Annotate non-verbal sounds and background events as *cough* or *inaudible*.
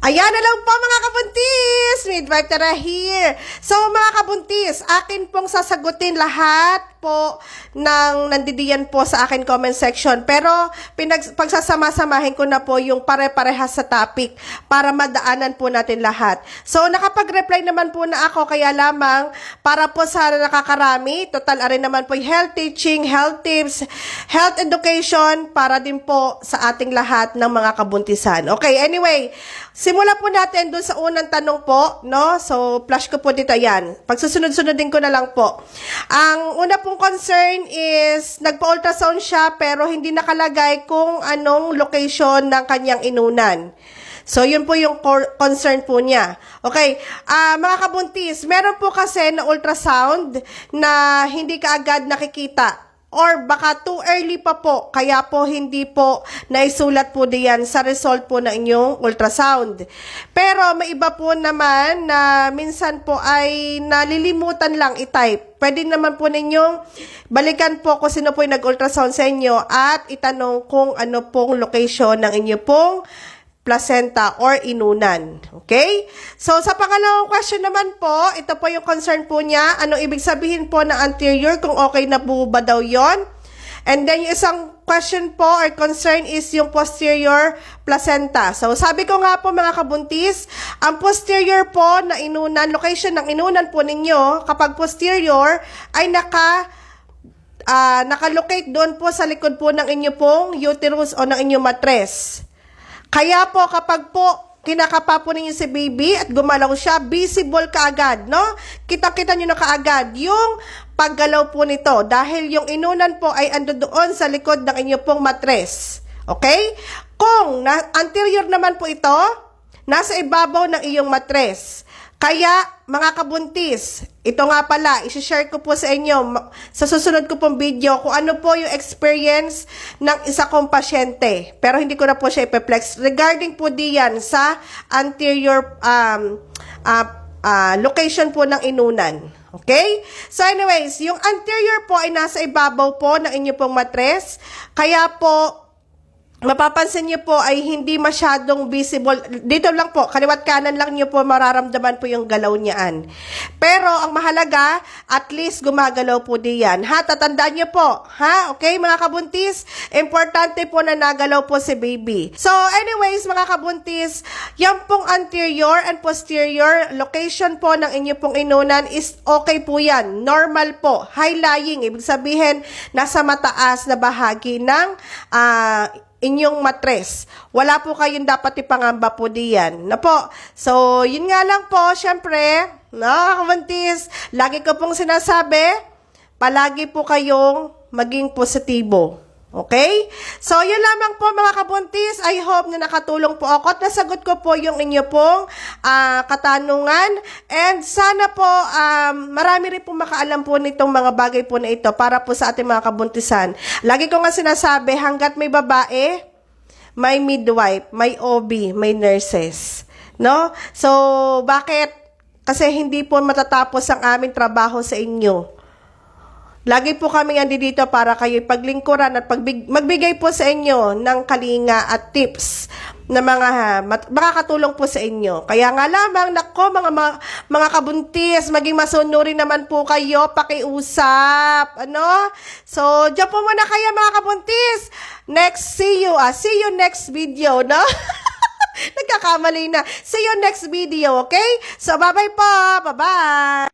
Ayan na lang po mga kabuntis! Midwife Tara here. So mga kabuntis, akin pong sasagutin lahat po ng nandidiyan po sa akin comment section. Pero pinag, pagsasama-samahin ko na po yung pare-parehas sa topic para madaanan po natin lahat. So nakapag-reply naman po na ako kaya lamang para po sa nakakarami. Total arin naman po health teaching, health tips, health education para din po sa ating lahat ng mga kabuntisan. Okay, anyway, Simula po natin doon sa unang tanong po, no? So, flash ko po dito yan. Pagsusunod-sunodin ko na lang po. Ang una pong concern is, nagpa-ultrasound siya pero hindi nakalagay kung anong location ng kanyang inunan. So, yun po yung concern po niya. Okay, ah mga kabuntis, meron po kasi na ultrasound na hindi kaagad nakikita or baka too early pa po, kaya po hindi po naisulat po diyan sa result po ng inyong ultrasound. Pero may iba po naman na minsan po ay nalilimutan lang i-type. Pwede naman po ninyong balikan po kung sino po yung nag-ultrasound sa inyo at itanong kung ano pong location ng inyo pong placenta or inunan. Okay? So, sa pangalawang question naman po, ito po yung concern po niya. Anong ibig sabihin po ng anterior kung okay na po ba daw yon? And then, yung isang question po or concern is yung posterior placenta. So, sabi ko nga po mga kabuntis, ang posterior po na inunan, location ng inunan po ninyo, kapag posterior, ay naka ah nakalocate doon po sa likod po ng inyo pong uterus o ng inyong matres. Kaya po kapag po kinakapa po ninyo si baby at gumalaw siya, visible kaagad, no? Kita-kita nyo na kaagad yung paggalaw po nito dahil yung inunan po ay ando doon sa likod ng inyo pong matres. Okay? Kung na, anterior naman po ito, nasa ibabaw ng iyong matres. Kaya, mga kabuntis, ito nga pala, isi-share ko po sa inyo sa susunod ko pong video kung ano po yung experience ng isa kong pasyente. Pero hindi ko na po siya ipeplex. Regarding po diyan sa anterior um, ah, ah, location po ng inunan. Okay? So anyways, yung anterior po ay nasa ibabaw po ng inyo pong matres. Kaya po, mapapansin niyo po ay hindi masyadong visible. Dito lang po, kaliwat kanan lang niyo po mararamdaman po yung galaw niyaan. Pero ang mahalaga, at least gumagalaw po diyan. Ha, tatandaan niyo po. Ha, okay mga kabuntis? Importante po na nagalaw po si baby. So anyways mga kabuntis, yan pong anterior and posterior location po ng inyo pong inunan is okay po yan. Normal po. High lying. Ibig sabihin, nasa mataas na bahagi ng ah, inyong matres. Wala po kayong dapat ipangamba po diyan. Na po. So, yun nga lang po, syempre, nakakamantis, lagi ko pong sinasabi, palagi po kayong maging positibo. Okay? So, yun lamang po mga kabuntis. I hope na nakatulong po ako at nasagot ko po yung inyo pong ah, katanungan. And sana po um, marami rin po makaalam po nitong mga bagay po na ito para po sa ating mga kabuntisan. Lagi ko nga sinasabi, hanggat may babae, may midwife, may OB, may nurses. No? So, bakit? Kasi hindi po matatapos ang aming trabaho sa inyo. Lagi po kami andi dito para kayo paglingkuran at pagbig- magbigay po sa inyo ng kalinga at tips na mga mat- makakatulong po sa inyo. Kaya nga lamang, nako mga, mga, mga kabuntis, maging masunuri naman po kayo, pakiusap. Ano? So, dyan po muna kayo mga kabuntis. Next, see you. Ah, see you next video, no? *laughs* Nagkakamali na. See you next video, okay? So, bye-bye po. Bye-bye.